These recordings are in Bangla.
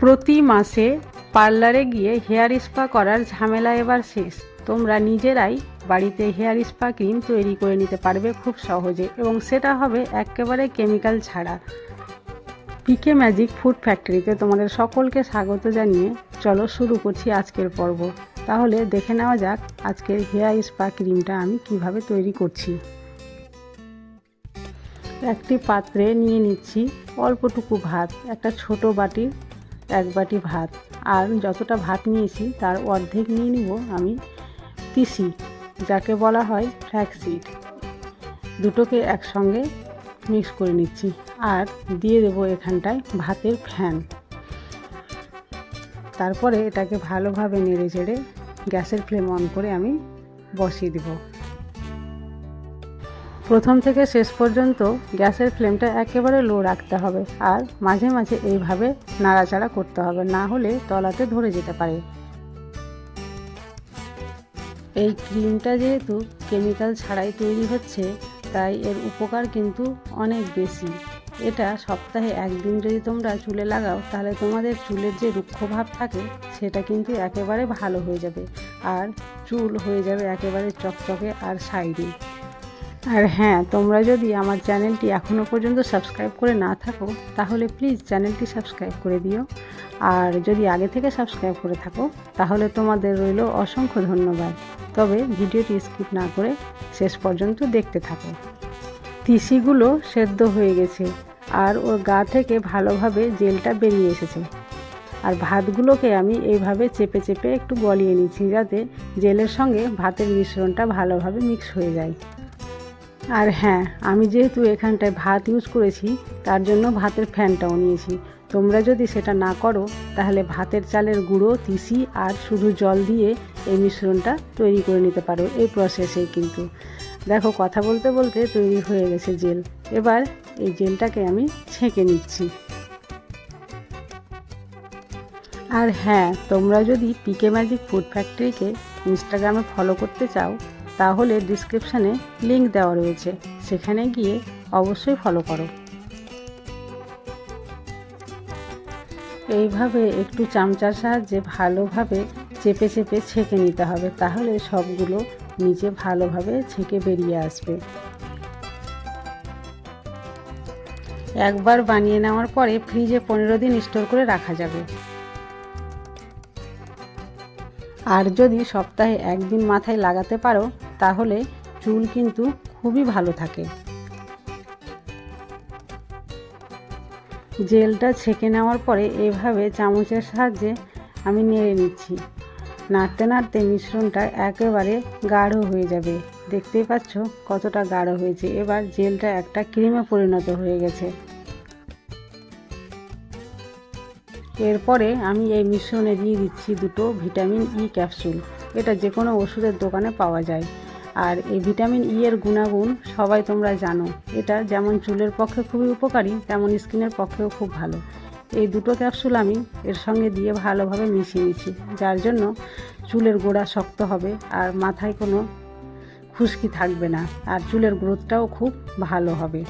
প্রতি মাসে পার্লারে গিয়ে হেয়ার স্পা করার ঝামেলা এবার শেষ। তোমরা নিজেরাই বাড়িতে হেয়ার স্পা ক্রিম তৈরি করে নিতে পারবে খুব সহজে এবং সেটা হবে একেবারে কেমিক্যাল ছাড়া। পিকে ম্যাজিক ফুড ফ্যাক্টরিতে তোমাদের সকলকে স্বাগত জানিয়ে চলো শুরু করছি আজকের পর্ব। তাহলে দেখে নেওয়া যাক আজকের হেয়ার স্পা ক্রিমটা আমি কীভাবে তৈরি করছি। একটি পাত্রে নিয়ে নিচ্ছি অল্পটুকু ভাত, একটা ছোট বাটির এক বাটি ভাত। আর যতটা ভাত নিয়েছি, তার অর্ধেক নিয়ে নিব আমি তিসি, যাকে বলা হয় ফ্ল্যাক্সিড দুটোকে একসঙ্গে মিক্স করে নিচ্ছি। আর দিয়ে দেবো এখানটায় ভাতের ফ্যান। তারপরে এটাকে ভালোভাবে নেড়ে চেড়ে গ্যাসের ফ্লেম অন করে আমি বসিয়ে দেবো। প্রথম থেকে শেষ পর্যন্ত গ্যাসের ফ্লেমটা একেবারে লো রাখতে হবে আর মাঝে মাঝে এইভাবে নাড়াচাড়া করতে হবে, না হলে তলাতে ধরে যেতে পারে। এই ক্রিমটা যেহেতু কেমিক্যাল ছাড়াই তৈরি হচ্ছে, তাই এর উপকার কিন্তু অনেক বেশি। এটা সপ্তাহে একদিন যদি তোমরা চুলে লাগাও, তাহলে তোমাদের চুলের যে রুক্ষভাব থাকে, সেটা কিন্তু একেবারে ভালো হয়ে যাবে। আর চুল হয়ে যাবে একেবারে চকচকে আর সাইডে আর হ্যাঁ তোমরা যদি আমার চ্যানেলটি এখনও পর্যন্ত সাবস্ক্রাইব করে না থাকো, তাহলে প্লিজ চ্যানেলটি সাবস্ক্রাইব করে দিও। আর যদি আগে থেকে সাবস্ক্রাইব করে থাকো, তাহলে তোমাদের রইল অসংখ্য ধন্যবাদ। তবে ভিডিওটি স্কিপ না করে শেষ পর্যন্ত দেখতে থাকো। তিসিগুলো সেদ্ধ হয়ে গেছে, আর ওর গা থেকে ভালোভাবে জেলটা বেরিয়ে এসেছে। আর ভাতগুলোকে আমি এইভাবে চেপে চেপে একটু গলিয়ে নিচ্ছি, যাতে জেলের সঙ্গে ভাতের মিশ্রণটা ভালোভাবে মিক্স হয়ে যায়। আর হ্যাঁ আমি যেহেতু এখানটায় ভাত ইউজ করেছি, তার জন্য ভাতের ফ্যানটাও নিয়েছি। তোমরা যদি সেটা না করো, তাহলে ভাতের চালের গুঁড়ো, তিসি আর শুধু জল দিয়ে এই মিশ্রণটা তৈরি করে নিতে পারো। এই প্রসেসেই কিন্তু। দেখো, কথা বলতে বলতে তৈরি হয়ে গেছে জেল। এবার এই জেলটাকে আমি ছেঁকে নিচ্ছি। আর হ্যাঁ তোমরা যদি পিকে ম্যাজিক ফুড ফ্যাক্টরিকে ইনস্টাগ্রামে ফলো করতে চাও তাহলে ডিসক্রিপশানে লিংক দেওয়া রয়েছে। সেখানে গিয়ে অবশ্যই ফলো করো। এইভাবে একটু চামচার সাহায্যে ভালোভাবে চেপে চেপে ছেঁকে নিতে হবে, তাহলে সবগুলো নিচে ভালোভাবে ছেঁকে বেরিয়ে আসবে। একবার বানিয়ে নেওয়ার পরে ফ্রিজে পনেরো দিন স্টোর করে রাখা যাবে। আর যদি সপ্তাহে একদিন মাথায় লাগাতে পারো, তাহলে চুল কিন্তু খুবই ভালো থাকে। জেলটা ছেঁকে নেওয়ার পরে এভাবে চামচের সাহায্যে আমি নেড়ে নিচ্ছি। নাড়তে নাড়তে মিশ্রণটা একেবারে গাঢ় হয়ে যাবে। দেখতেই পাচ্ছ কতটা গাঢ় হয়েছে। এবার জেলটা একটা ক্রিমে পরিণত হয়ে গেছে। এরপরে আমি এই মিশ্রণে দিয়ে দিচ্ছি দুটো ভিটামিন ই ক্যাপসুল। এটা যে কোনো ওষুধের দোকানে পাওয়া যায়। আর এই ভিটামিন ই এর গুণাগুণ সবাই তোমরা জানো। এটা যেমন চুলের পক্ষে খুবই উপকারী, তেমন স্কিনের পক্ষেও খুব ভালো। এই দুটো ক্যাপসুল আমি এর সঙ্গে দিয়ে ভালোভাবে মিশিয়ে নিচ্ছি, যার জন্য চুলের গোড়া শক্ত হবে আর মাথায় কোনো খুশকি থাকবে না আর চুলের গ্রোথটাও খুব ভালো হবে।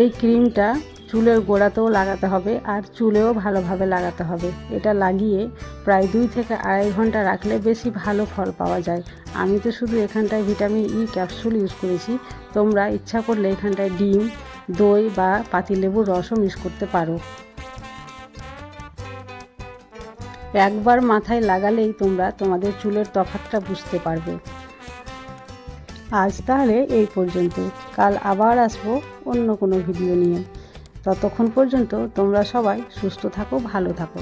এই ক্রিমটা চুলের গোড়াতেও লাগাতে হবে আর চুলেও ভালোভাবে লাগাতে হবে। এটা লাগিয়ে প্রায় দুই থেকে আড়াই ঘণ্টা রাখলে বেশি ভালো ফল পাওয়া যায়। আমি তো শুধু এখানটায় ভিটামিন ই ক্যাপসুল ইউজ করেছি। তোমরা ইচ্ছা করলে এখানটায় ডিম, দই বা পাতিলেবুর রসও মিক্স করতে পারো। একবার মাথায় লাগালেই তোমরা তোমাদের চুলের তফাতটা বুঝতে পারবে। আজ তাহলে এই পর্যন্ত। কাল আবার আসব অন্য কোনো ভিডিও নিয়ে। ততক্ষণ পর্যন্ত তোমরা সবাই সুস্থ থাকো ভালো থাকো।